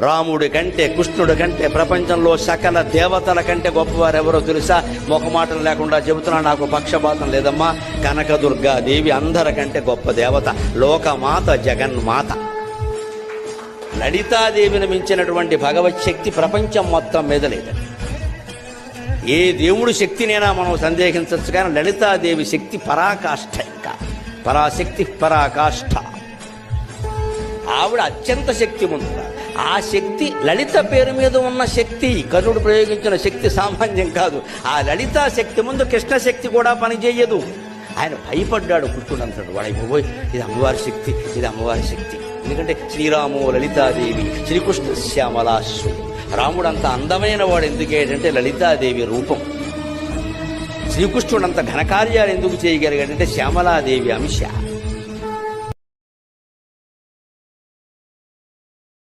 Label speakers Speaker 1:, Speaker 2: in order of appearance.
Speaker 1: రాముడి కంటే కృష్ణుడి కంటే ప్రపంచంలో సకల దేవతల కంటే గొప్పవారు ఎవరో తెలుసా మొఖమాటలు లేకుండా చెబుతున్నా నాకు పక్షపాతం లేదమ్మా. కనకదుర్గా దేవి అందరికంటే గొప్ప దేవత. లోకమాత జగన్మాత. లలితాదేవిని మించినటువంటి భగవత్ శక్తి ప్రపంచం మొత్తం మీద లేదు. ఏ దేవుడు శక్తినైనా మనం సందేహించవచ్చు కానీ లలితాదేవి శక్తి పరాకాష్ఠ ఇంకా. పరాశక్తి పరాకాష్ఠ ఆవిడ అత్యంత శక్తివంతుడు ఆ శక్తి లలిత పేరు మీద ఉన్న శక్తి కర్ణుడు ప్రయోగించిన శక్తి సామాన్యం కాదు. ఆ లలితా శక్తి ముందు కృష్ణ శక్తి కూడా పనిచేయదు. ఆయన భయపడ్డాడు కృష్ణుడు అంటాడు వాడు అయిపోయి ఇది అమ్మవారి శక్తి ఇది అమ్మవారి శక్తి. ఎందుకంటే శ్రీరాము లలితాదేవి శ్రీకృష్ణ శ్యామలాశ్రు. రాముడు అంత అందమైన వాడు ఎందుకేటంటే లలితాదేవి రూపం. శ్రీకృష్ణుడు అంత ఘనకార్యాలు ఎందుకు చేయగలిగాడంటే శ్యామలాదేవి అంశ.